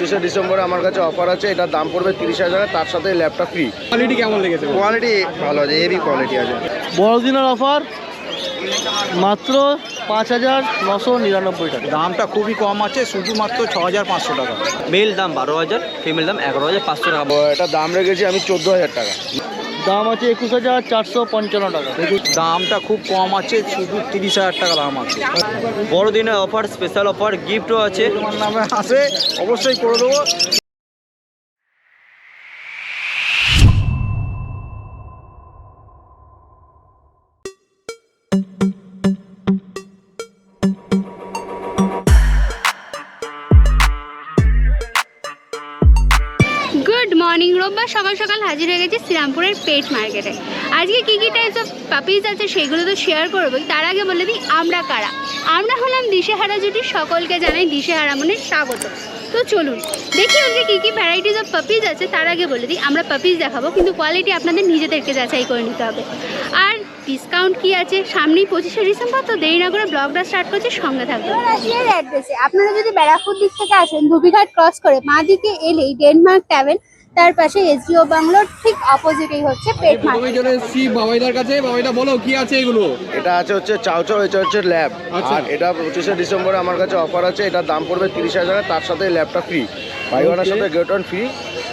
পঁচিশে ডিসেম্বরে আমার কাছে অফার আছে এটার দাম পড়বে তিরিশ হাজার টাকা, তার সাথে ল্যাপটপ ফ্রি কোয়ালিটি কেমন লেগেছে? কোয়ালিটি ভালো আছে এরই কোয়ালিটি আছে। বড়দিনের অফার মাত্র পাঁচ হাজার নশো নিরানব্বই টাকা। দামটা খুবই কম আছে শুধুমাত্র ছ হাজার পাঁচশো টাকা। মেল দাম বারো হাজার ফিমেল দাম এগারো হাজার পাঁচশো টাকা। এটা দাম রেখেছি আমি চোদ্দ হাজার টাকা। দাম আছে একুশ হাজার চারশো পঞ্চান্ন টাকা। দেখুন দামটা খুব কম আছে শুধু তিরিশ হাজার টাকা দাম আছে। বড়দিনের অফার স্পেশাল অফার গিফটও আছে। তোমার নামে আছে অবশ্যই করে দেবো। সকাল সকাল হাজির হয়ে গেছি শ্রীরামপুরের পেট মার্কেটে। আজকে কী কী টাইপস অফ পাপিজ আছে সেগুলো তো শেয়ার করবোই তার আগে বলে দিই, আমরা কারা? আমরা হলাম দিশেহারা জুটি, সকলকে জানাই দিশেহারা মনে স্বাগত। তো চলুন, দেখি আজকে কী কী ভ্যারাইটিস অফ পাপিজ আছে, তার আগে বলে দিই, আমরা পাপিজ দেখাবো, কিন্তু কোয়ালিটি আপনাদের নিজেদেরকে যাচাই করে নিতে হবে। আর ডিসকাউন্ট কি আছে? সামনেই পঁচিশে ডিসেম্বর, তো দেরি না করে ব্লগটা স্টার্ট করছে, সঙ্গে থাকবে অ্যাড্রেসে আপনারা যদি ব্যারাকপুর দিক থেকে আসেন ধুবিঘাট ক্রস করে মা দিকে এলেই ডেনমার্ক ট্যাভেল তার পাশে এসডিও বাংলোর ঠিক অপোজিটেই হচ্ছে পেট মার্কেট। চলে এসেছি বাবাইদার কাছে। বাবাইদা বলো কি আছে এগুলো? এটা আছে হচ্ছে চাও চাও এটা হচ্ছে ল্যাব। আচ্ছা। আর এটা পঁচিশে ডিসেম্বরে আমার কাছে অফার আছে। এটার দাম পড়বে তিরিশ হাজার টাকা, তার সাথে ল্যাপটপ ফ্রি বাই ওয়ানের সাথে গেট ওয়ান ফ্রি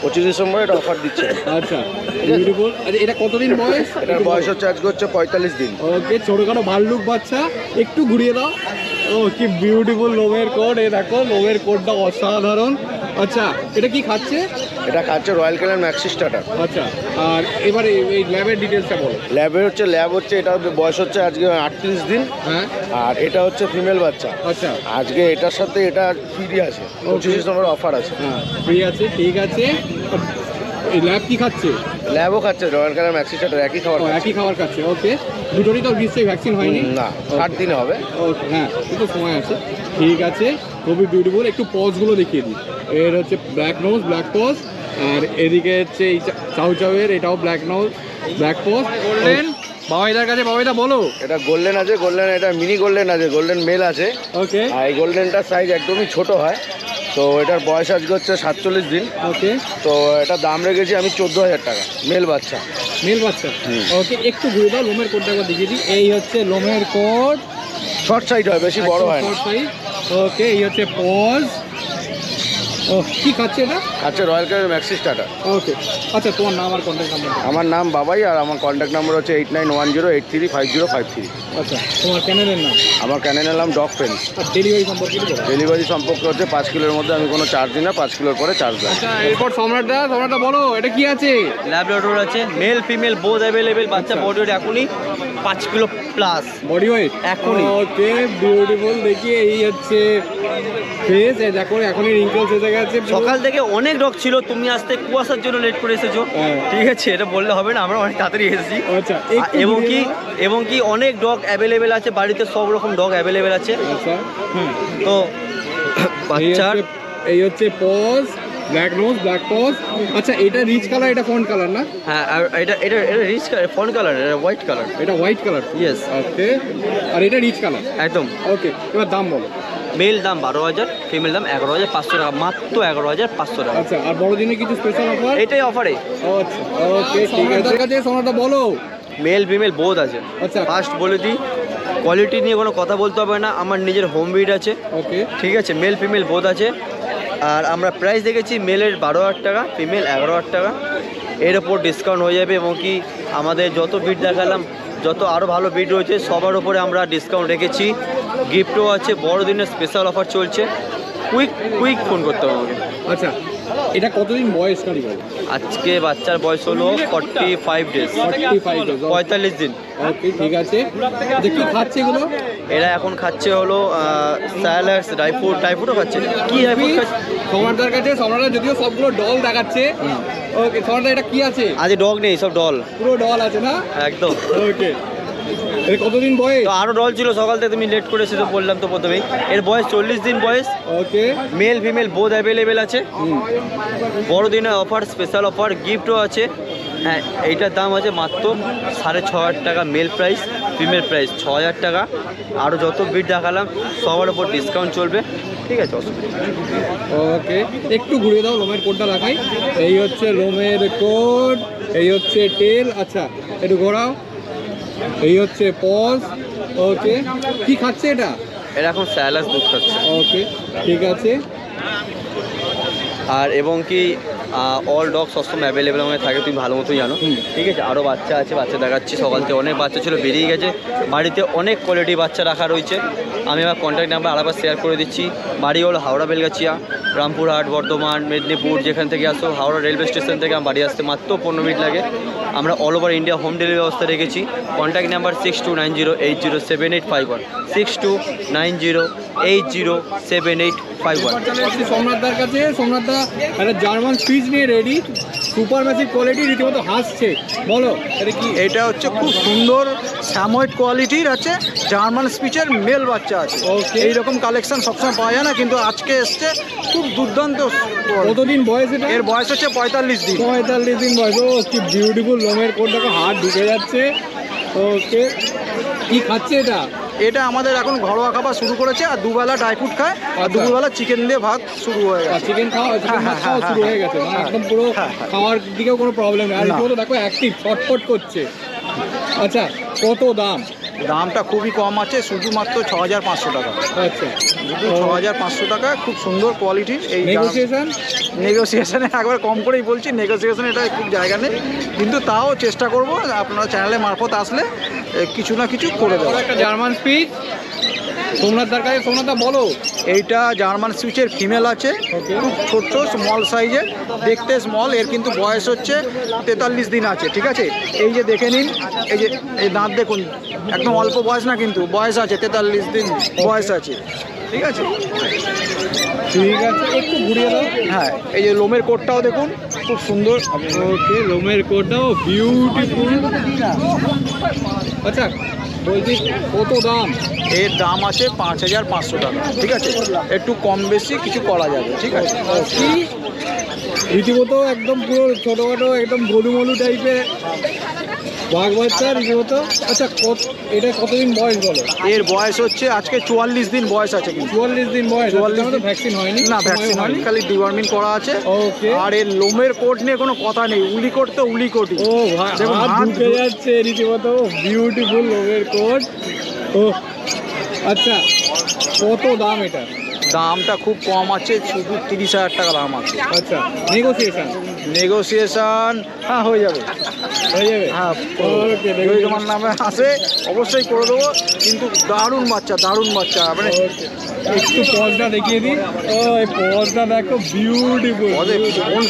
পঁচিশ ডিসেম্বরে এটা অফার দিচ্ছে। আচ্ছা। বিউটিফুল আচ্ছা এটা কতদিন বয়স? এটার বয়স হচ্ছে আজকে হচ্ছে পঁয়তাল্লিশ দিন। ওকে ছোটখাটো ভাল্লুক বাচ্চা। একটু ঘুরিয়ে দাও। ও কি বিউটিফুল লোমের কোড এই দেখো লোমের কোডটা অসাধারণ। আচ্ছা এটা কি খাচ্ছে? এটা খাচ্ছে রয়্যাল ক্যালেন ম্যাক্সি স্টার্টার আচ্ছা আর এবারে এই ল্যাবের ডিটেলসটা বলো। ল্যাবের হচ্ছে ল্যাব হচ্ছে এটা বয়স হচ্ছে আজকে আটত্রিশ দিন। হ্যাঁ। আর এটা হচ্ছে ফিমেল বাচ্চা। আচ্ছা। আজকে এটার সাথে এটা ফ্রি আছে পঁচিশ ডিসেম্বর অফার আছে। হ্যাঁ ফ্রি আছে ঠিক আছে। এই ল্যাব কি খাচ্ছে? ল্যাবও খাচ্ছে রয়্যাল ক্যালেন ম্যাক্সি স্টার্টার একই খাবার খাচ্ছে। একই খাবার খাচ্ছে ওকে দুটোরই তো নিশ্চয়ই ভ্যাকসিন হয়নি। না ষাট দিনে হবে। ওকে হ্যাঁ একটু সময় আছে। ঠিক আছে খুবই বিউটিফুল একটু পজগুলো দেখিয়ে দিই। এর হচ্ছে ব্ল্যাক নোজ ব্ল্যাক পজ আর এদিকে হচ্ছে এই চাউ চাউয়ের এটাও black nose black paws golden বাবাইদার কাছে বাবাইদা বলো। এটা গোল্ডেন আছে গোল্ডেন এটা মিনি গোল্ডেন আছে গোল্ডেন মেল আছে। ওকে আর এই গোল্ডেনটার সাইজ একদমই ছোট হয়। তো এটার বয়স আজকে হচ্ছে সাতচল্লিশ দিন। ওকে তো এটার দাম রেখেছি আমি চোদ্দ হাজার টাকা মেল বাচ্চা। মেল বাচ্চা? হুম। ওকে একটু ঘুরে দাও লোমের কোডটা একবার দেখিয়ে দিই। এই হচ্ছে লোমের কোড শর্ট সাইড হয় বেশি বড় হয় না। ওকে এই হচ্ছে পজ ও কি খাচ্ছে এটা? আচ্ছা Royal Canin Maxi Starter okay আচ্ছা তোমার নাম আর কন্ট্যাক্ট নাম্বার আমার নাম বাবাই আর আমার কন্ট্যাক্ট নাম্বার হচ্ছে eight nine one zero eight three five zero five three আচ্ছা তোমার চ্যানেলের নাম? আমার ক্যানেলের নাম ডগ ফ্রেন্ডস আর ডেলিভারি সম্পর্কে ডেলিভারি সম্পর্কে হচ্ছে পাঁচ কিলোর মধ্যে আমি কোনো চার্জ দিই না পাঁচ কিলোর পরে চার্জ দেয়। আচ্ছা এরপর সম্রাটদা সম্রাটদা বলো এটা কি আছে? ল্যাবরেটর আছে মেল ফিমেল বোধ অ্যাভেলেবেল বাচ্চা আচ্ছা। বডি এখনই। পাঁচ কিলো প্লাস বডি ওয়েট এখনই। ওকে বিউটিফুল দেখি এই হচ্ছে ফেস দেখো এখনই রিঙ্কেলস এসে গেছে। সকাল থেকে অনেক ডগ ছিল তুমি আসতে কুয়াশার জন্য লেট করে এসেছ। হ্যাঁ। ঠিক আছে এটা বললে হবে না আমরা অনেক তাড়াতাড়ি এসেছি। আচ্ছা এবং কি এবং কি অনেক ডগ অ্যাভেলেবেল আছে বাড়িতে সব রকম ডগ অ্যাভেলেবেল আছে। আচ্ছা। হুম তো বাচ্চার এই হচ্ছে paws black nose black paws আচ্ছা এটা রিচ কালার এটা ফন্ট কালার না? হ্যাঁ আর এটা এটা এটা রিচ কালার ফোন কালার এটা হোয়াইট কালার এটা হোয়াইট কালার ইয়েস ওকে আর এটা রিচ কালার একদম। ওকে এবার দাম বলো। মেল দাম বারো হাজার ফিমেল দাম এগারো হাজার পাঁচশো টাকা মাত্র এগারো হাজার পাঁচশো টাকা। আচ্ছা আর বড়দিনে কিছু স্পেশাল অফার এটাই অফারে আচ্ছা ওকে ঠিক আছে। ঠিক আছে সোনাটা বলো। মেল ফিমেল বোধ আছে। আচ্ছা। ফার্স্ট বলে দিই কোয়ালিটি নিয়ে কোনো কথা বলতে হবে না আমার নিজের হোম বিড আছে। ওকে ঠিক আছে মেল ফিমেল বোধ আছে। আর আমরা প্রাইস দেখেছি মেলের বারো হাজার টাকা ফিমেল এগারো হাজার টাকা। এর ওপর ডিসকাউন্ট হয়ে যাবে এবং কি আমাদের যত বিট দেখালাম, যত আরও ভালো বিট রয়েছে, সবার ওপরে আমরা ডিসকাউন্ট রেখেছি। গিফটও আছে, বড়দিনের স্পেশাল অফার চলছে। কুইক কুইক ফোন করতে হবে আচ্ছা এটা কতদিন বয়স আজকে বাচ্চার বয়স হলো forty five days forty five পঁয়তাল্লিশ দিন। ওকে ঠিক আছে। আচ্ছা কি খাচ্ছে এগুলো? এরা এখন খাচ্ছে হলো স্যালাডস ড্রাই ফ্রুট ড্রাই ফ্রুটও খাচ্ছে। কি ড্রাই ফ্রুট সম্রাটদার কাছে সম্রাটদা যদিও সবগুলো ডল দেখাচ্ছে। ওকে সম্রাটদা এটা কি আছে? আজ ডগ নেই সব ডল। পুরো ডল আছে না? একদম। ওকে কতদিন বয়স? তো আরও ডল ছিল সকাল থেকে তুমি লেট করে এসে তো বললাম তো প্রথমেই। এর বয়স চল্লিশ দিন বয়স। ওকে মেল ফিমেল বোধ অ্যাভেলেবেল আছে। বড়দিনের অফার স্পেশাল অফার গিফটও আছে। হ্যাঁ এইটার দাম আছে মাত্র সাড়ে ছ হাজার টাকা মেল প্রাইস ফিমেল প্রাইস ছ হাজার টাকা। আরও যত বিট দেখালাম সবার ওপর ডিসকাউন্ট চলবে। ঠিক আছে অসুবিধা ওকে একটু ঘুরিয়ে দাও লোমের কোডটা দেখাই। এই হচ্ছে লোমের কোড এই হচ্ছে টেল আচ্ছা একটু ঘোরাও। এই হচ্ছে পজ ওকে কি খাচ্ছে এটা? এখন স্যালাস দুধ খাচ্ছে। ওকে ঠিক আছে। আর এবং কি অল ডগ সবসময় অ্যাভেলেবেল আমাদের থাকে তুমি ভালো মতোই জানো। ঠিক আছে আরও বাচ্চা আছে বাচ্চা দেখাচ্ছি সকাল থেকে অনেক বাচ্চা ছিল বেরিয়ে গেছে। বাড়িতে অনেক কোয়ালিটি বাচ্চা রাখা রয়েছে। আমি আমার কন্ট্যাক্ট নাম্বার আলাদা শেয়ার করে দিচ্ছি। বাড়ি হলো হাওড়া বেলগাছিয়া রামপুরহাট বর্ধমান মেদিনীপুর যেখান থেকে আসো হাওড়া রেলওয়ে স্টেশন থেকে আমার বাড়ি আসতে মাত্র পনেরো মিনিট লাগে। আমরা all over India home delivery ব্যবস্থা রেখেছি। Contact number six two nine zero eight zero seven eight five one six two nine zero eight zero seven eight five one সোমনাথদার কাছে। সোমনাথদা একটা জার্মান ফ্রিজ নিয়ে রেডি সুপার ম্যাসিভ কোয়ালিটি রীতিমতো হাসছে। বলো এটা কি? এটা হচ্ছে খুব সুন্দর স্যাময়েড কোয়ালিটির আছে। জার্মান স্পিচের মেল বাচ্চা আছে। Okay. এইরকম কালেকশন সবসময় পাওয়া যায় না কিন্তু আজকে এসছে খুব দুর্দান্ত। কতদিন বয়স এটা? এর বয়স হচ্ছে পঁয়তাল্লিশ দিন। পঁয়তাল্লিশ দিন বয়স। ও কি বিউটিফুল লোমের কোনটাকে হাত ঢুকে যাচ্ছে ওকে কি খাচ্ছে এটা এটা আমাদের এখন ঘরোয়া খাবার শুরু করেছে আর দুবেলা ড্রাই ফ্রুট খায় আর আচ্ছা। দুপুরবেলা চিকেন দিয়ে ভাত শুরু হয়ে গেছে চিকেন খাওয়া চিকেন ভাত খাওয়া শুরু হয়ে গেছে মানে একদম পুরো হ্যাঁ, হ্যাঁ। খাওয়ার দিকেও কোনো প্রবলেম নেই আর। দেখো অ্যাক্টিভ ছটফট করছে আচ্ছা কত দাম দামটা খুবই কম আছে শুধুমাত্র ছ হাজার পাঁচশো টাকা। আচ্ছা। শুধু ছ হাজার পাঁচশো টাকা খুব সুন্দর কোয়ালিটির এই নেগোসিয়েশন নেগোসিয়েশনে একবার কম করেই বলছি নেগোসিয়েশন এটা খুব জায়গা নেই। কিন্তু তাও চেষ্টা করব আপনারা চ্যানেলের মারফত আসলে কিছু না কিছু করে দেবো একটা জার্মান স্পিচ সোমনাথ দার কাছে সোমনাথ বলো এইটা জার্মান সুইচের ফিমেল আছে খুব ছোট্ট স্মল সাইজের দেখতে স্মল এর কিন্তু বয়স হচ্ছে তেতাল্লিশ দিন আছে ঠিক আছে? এই যে দেখে নিন এই যে এই দাঁত দেখুন একদম অল্প বয়স না কিন্তু বয়স আছে তেতাল্লিশ দিন বয়স আছে ঠিক আছে? ঠিক আছে একটু ঘুরিয়ে দাও। হ্যাঁ এই যে লোমের কোটটাও দেখুন খুব সুন্দর। ওকে লোমের কোটটাও বিউটিফুল আচ্ছা বলছি কত দাম? এর দাম আছে পাঁচ হাজার পাঁচশো টাকা। ঠিক আছে? একটু কম বেশি কিছু করা যাবে ঠিক আছে? রীতিমতো একদম পুরো ছোটোখাটো একদম গরু মলু টাইপের বাঘ বাচ্চা রীতিমতো আচ্ছা কত এটা কতদিন বয়স বলো? এর বয়স হচ্ছে আজকে চুয়াল্লিশ দিন বয়স আছে কিন্তু। চুয়াল্লিশ দিন বয়স চুয়াল্লিশ চুয়াল্লিশ দিন। ভ্যাকসিন হয়নি? না ভ্যাকসিন হয়নি খালি ডিওয়ার্মিং করা আছে। ওকে আর এর লোমের কোট নিয়ে কোনো কথা নেই উলি কোট তো উলি কোটই ও ভাই ঢুকে যাচ্ছে রীতিমতো বিউটিফুল লোমের কোট। ও আচ্ছা কত দাম এটা? দামটা খুব কম আছে শুধু তিরিশ হাজার টাকা দাম আছে। আচ্ছা নেগোসিয়েশন নেগোসিয়েশন হ্যাঁ হয়ে যাবে। হয়ে যাবে। হ্যাঁ যদি তোমার নামে আসে অবশ্যই করে দেবো। কিন্তু দারুণ বাচ্চা দারুণ বাচ্চা মানে একটু পজটা দেখিয়ে দিই। ও এই পজটা দেখো বিউটিফুল বোন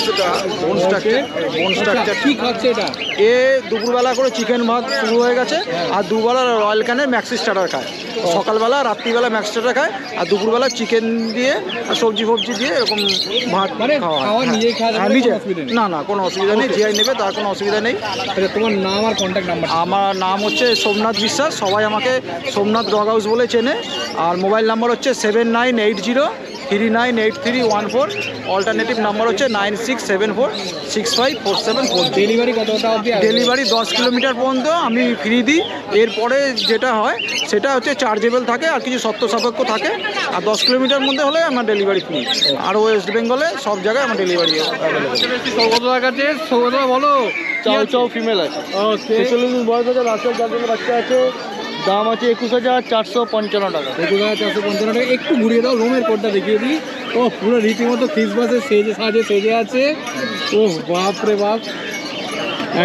স্ট্রাকচার বোন স্ট্রাকচার কি খাচ্ছে এটা? এ দুপুরবেলা করে চিকেন ভাত শুরু হয়ে গেছে আর দুবেলা রয়্যাল ক্যানে ম্যাক্সি স্টার্টার খায়। সকালবেলা রাত্রিবেলা ম্যাক্সি স্টার্টার খায় আর দুপুরবেলা চিকেন দিয়ে আর সবজি ফবজি দিয়ে এরকম ভাত মানে খাওয়া হয়। খাওয়া হ্যাঁ। নিজেই খাওয়া নিজে। না না কোনো অসুবিধা নেই জিআই নেবে তার কোনো অসুবিধা নেই। আচ্ছা তোমার নাম আর কন্ট্যাক্ট নাম্বার আমার নাম হচ্ছে সোমনাথ বিশ্বাস সবাই আমাকে সোমনাথ ডগ হাউস বলে চেনে। আর মোবাইল নাম্বার হচ্ছে seven nine eight zero three nine eight three one four alternative number হচ্ছে nine six seven four six five four seven four. Delivery কতটা ডেলিভারি দশ কিলোমিটার পর্যন্ত আমি ফ্রি দিই। এরপরে যেটা হয় সেটা হচ্ছে চার্জেবল থাকে আর কিছু সত্য সাপেক্ষ থাকে। আর দশ কিলোমিটার মধ্যে হলে আমার ডেলিভারি ফ্রি আর ওয়েস্ট বেঙ্গলে সব জায়গায় আমার ডেলিভারি কাছে সৌগতদা বলো। চাও চাও ফিমেল আছে। ওকে ছেচল্লিশ দিন বয়স আছে রাস্তার চারজনের বাচ্চা আছে। দাম আছে একুশ হাজার চারশো পঞ্চান্ন টাকা। একুশ হাজার চারশো পঞ্চান্ন টাকা। একটু ঘুরিয়ে দাও রোমের কোডটা দেখিয়ে দিই। ও পুরো রীতিমতো ক্রিসমাসের সেজে সাজে সেজে আছে। ও বাপ রে বাপ।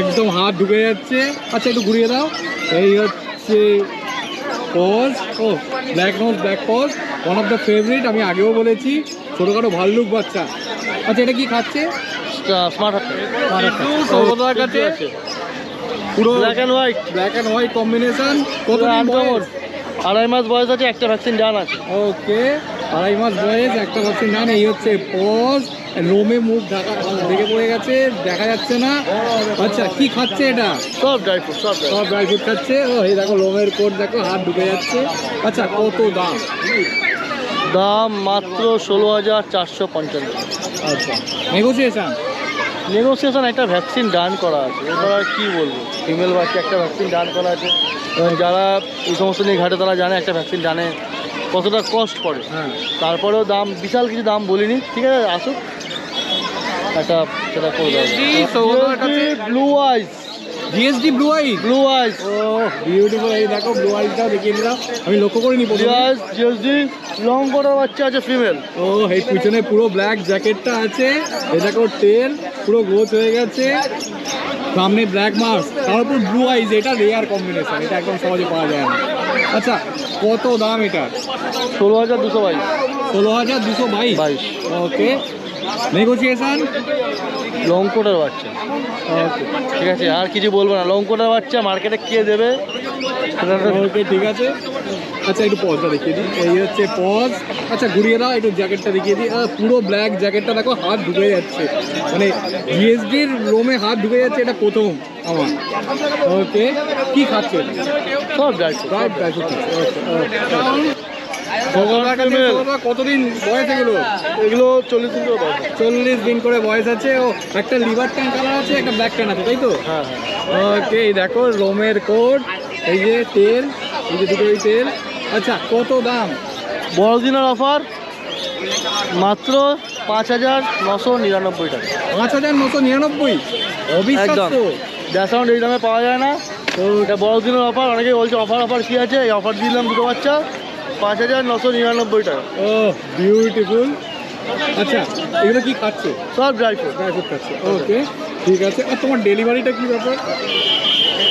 একদম হাত ঢুকে যাচ্ছে। আচ্ছা একটু ঘুরিয়ে দাও। এই হচ্ছে paws O black nose black paws one of the favourite আমি আগেও বলেছি ছোটোখাটো ভাল্লুক বাচ্চা। আচ্ছা এটা কি খাচ্ছে? স্মার্ট কাছে। পুরো black and white black and white combination কত আনকমন আড়াই মাস বয়স আছে একটা ভ্যাকসিন ডান আছে। ওকে আড়াই মাস বয়স একটা ভ্যাকসিন ডান এই হচ্ছে পজ লোমে মুখ ঢাকা ঢেকে পড়ে গেছে দেখা যাচ্ছে না। আচ্ছা কি খাচ্ছে এটা? সব ড্রাই ফ্রুট সব সব ড্রাই ফ্রুট খাচ্ছে। ও এই দেখো লোমের কোট দেখো হাত ঢুকে যাচ্ছে। আচ্ছা কত দাম? দাম মাত্র ষোলো হাজার চারশো পঞ্চান্ন। আচ্ছা নেগোসিয়েশন নেগোসিয়েশন একটা ভ্যাকসিন ডান করা আছে। এবার আর কী বলব? ফিমেল বাচ্চা একটা ভ্যাকসিন ডান করা আছে। এবং যারা এই সমস্ত নিয়ে ঘাটে তারা জানে একটা ভ্যাকসিন ডানে কতটা কস্ট পড়ে। হ্যাঁ। তারপরেও দাম বিশাল কিছু দাম বলিনি। ঠিক আছে আসুক। একটা সেটা করে কাছে- blue eyes GSD blue eye blue eyes ও বিউটিফুল এই দেখো ব্লু আইটাও দেখিয়ে দিলাম। আমি লক্ষ্য করিনি জিএস জিএসডি লং করার বাচ্চা আছে ফিমেল ও এই পিছনে পুরো ব্ল্যাক জ্যাকেটটা আছে। এ দেখো টেল পুরো গ্রোথ হয়ে গেছে। সামনে ব্ল্যাক মার্কস তার উপর ব্লু আইজ এটা রেয়ার কম্বিনেশন এটা একদম সহজে পাওয়া যায় না। আচ্ছা কত দাম এটা? ষোলো হাজার দুশো বাইশ। ষোলো হাজার দুশো বাইশ? বাইশ। ওকে নেগোসিয়েশন লং কোটার বাচ্চা। ওকে ঠিক আছে আর কিছু বলব না। লং কোটার বাচ্চা মার্কেটে কে দেবে? ওকে ঠিক আছে। আচ্ছা একটু পজটা দেখিয়ে দিই। এই হচ্ছে পজ আচ্ছা ঘুরিয়ে দাও একটু জ্যাকেটটা দেখিয়ে দিই। পুরো ব্ল্যাক জ্যাকেটটা দেখো হাত ঢুকে যাচ্ছে। মানে জিএসডির রোমে হাত ঢুকে যাচ্ছে এটা প্রথম আমার। ওকে কি খাচ্ছে? সব ড্রাই ড্রাই ফ্রুট কতদিন বয়স এগুলো? এগুলো চল্লিশ দিন করে চল্লিশ দিন করে বয়স আছে। ও একটা লিভার ট্যান কালার আছে একটা ব্ল্যাক ট্যান আছে তাই তো? হ্যাঁ হ্যাঁ। ওকে দেখো রোমের কোট এই যে তেল এই যে দুটোই তেল। আচ্ছা কত দাম? বড়দিনের অফার মাত্র পাঁচ হাজার নশো নিরানব্বই টাকা। পাঁচ হাজার নশো নিরানব্বই? একদম। ড্যাসাউন্ড এই দামে পাওয়া যায় না। তো এটা বড়দিনের অফার অনেকে বলছে অফার অফার কী আছে? এই অফার দিলাম দুটো বাচ্চা পাঁচ হাজার নশো নিরানব্বই টাকা। ও বিউটিফুল আচ্ছা এগুলো কি খাচ্ছে? সব ড্রাই ফ্রুট ড্রাই ফ্রুট খাচ্ছে ওকে ঠিক আছে। আর তোমার ডেলিভারিটা কী ব্যাপার?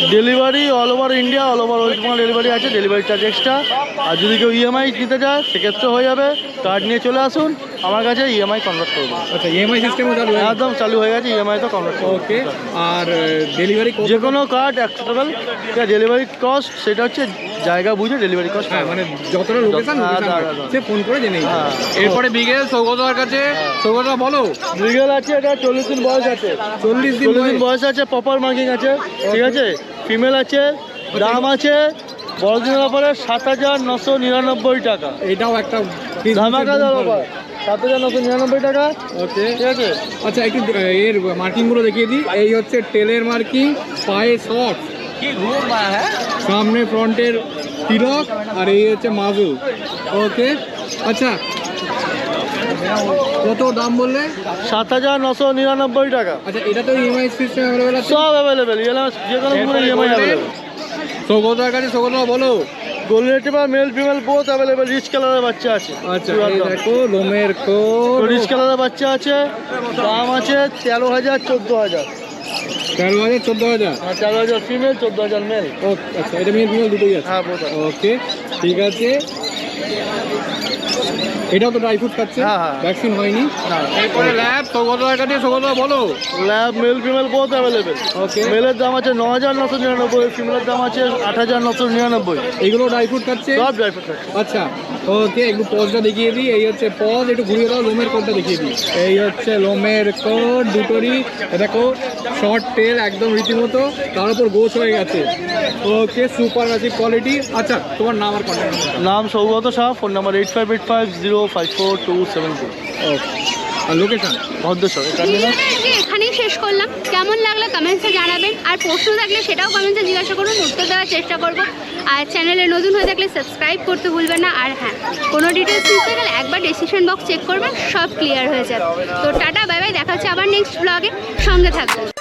Delivery all over India all over West Bengal delivery আছে ডেলিভারি চার্জ এক্সট্রা আর যদি কেউ ইএমআই নিতে চায় সেক্ষেত্রে হয়ে যাবে। কার্ড নিয়ে চলে আসুন আমার কাছে ইএমআই কনভার্ট করব আচ্ছা ইএমআই সিস্টেমও চালু একদম চালু হয়ে গেছে ইএমআই তো কনভার্ট ওকে আর ডেলিভারি যে কোনো কার্ড অ্যাকসেপ্টেবল ডেলিভারি কস্ট সেটা হচ্ছে জায়গা বুঝে ডেলিভারি কস্ট হ্যাঁ মানে যতটা লোকেশন হ্যাঁ। সে ফোন করে জেনে হ্যাঁ। এরপরে বিগেল সৌগতার কাছে। সৌগতা বলো। বিগেল আছে এটা চল্লিশ দিন বয়স আছে। চল্লিশ দিন বয়স। বয়স আছে প্রপার মার্কিং আছে। ঠিক আছে? ফিমেল আছে দাম আছে বড়দিনের ব্যাপারে সাত হাজার নশো নিরানব্বই টাকা। এটাও একটা ধামাকা ব্যাপার। সাত হাজার নশো নিরানব্বই টাকা। ওকে ঠিক আছে? আচ্ছা একটু এর মার্কিংগুলো দেখিয়ে দিই। এই হচ্ছে টেলের মার্কিং পায়ে শর্ট সামনে ফ্রন্টের তিলক আর এই হচ্ছে মাজু। ওকে আচ্ছা কত দাম বললে? সাত হাজার নশো নিরানব্বই টাকা। আচ্ছা এটা তো ইএমআই সিস্টেম অ্যাভেলেবেল সব অ্যাভেলেবেল যে কোনো ইএমআই অ্যাভেলেবেল সৌগতার কাছে সৌগতা বলো। Golden male female both available rich কালারের বাচ্চা আছে। আচ্ছা দেখো লোমের কোট রিচ কালারের বাচ্চা আছে দাম আছে তেরো হাজার চোদ্দ হাজার। তেরো হাজার চোদ্দ হাজার? আর তেরো হাজার ফিমেল চোদ্দ হাজার মেল ও আচ্ছা এটা মেয়ে ফিমেল দুটোই আছে। হ্যাঁ। ওকে ঠিক আছে। এটাও তো ড্রাই ফ্রুট খাচ্ছে। হ্যাঁ, হ্যাঁ। ভ্যাকসিন হয়নি। এরপরে ল্যাব সৌগত টাকা দিয়ে সৌগতা বলো। Lab male female both available okay মেলের দাম আছে ন হাজার নশো নিরানব্বই ফিমেলের দাম আছে আট হাজার নশো নিরানব্বই। এইগুলো ড্রাই ফ্রুট খাচ্ছে? সব ড্রাই ফ্রুট খাচ্ছে। আচ্ছা। ওকে একটু পজটা দেখিয়ে দিই। এই হচ্ছে পজ একটু ঘুরিয়ে দাও লোমের কোটটা দেখিয়ে দিই। এই হচ্ছে লোমের কোড দুটোরই দেখো শর্ট টেল একদম রীতিমতো তার উপর গোছ হয়ে গেছে। ওকে সুপার ম্যাসিভ কোয়ালিটি আচ্ছা তোমার নাম আর কন্ট্যাক্ট নাম Saugata Shah phone number eight five eight five zero five four two seven two okay আর লোকেশন ভদ্রেশ্বর এখানেই শেষ করলাম। কেমন লাগল কমেন্টসে জানাবেন। আর প্রশ্ন থাকলে সেটাও কমেন্টসে জিজ্ঞাসা করুন উত্তর দেওয়ার চেষ্টা করব। আর চ্যানেলে নতুন হয়ে থাকলে সাবস্ক্রাইব করতে ভুলবেন না। আর হ্যাঁ কোনো ডিটেলস নিতে গেলে একবার ডিসিশন বক্স চেক করবেন, সব ক্লিয়ার হয়ে যাবে। তো টাটা বাই বাই দেখা হচ্ছে আবার নেক্সট ব্লগে সঙ্গে থাকবেন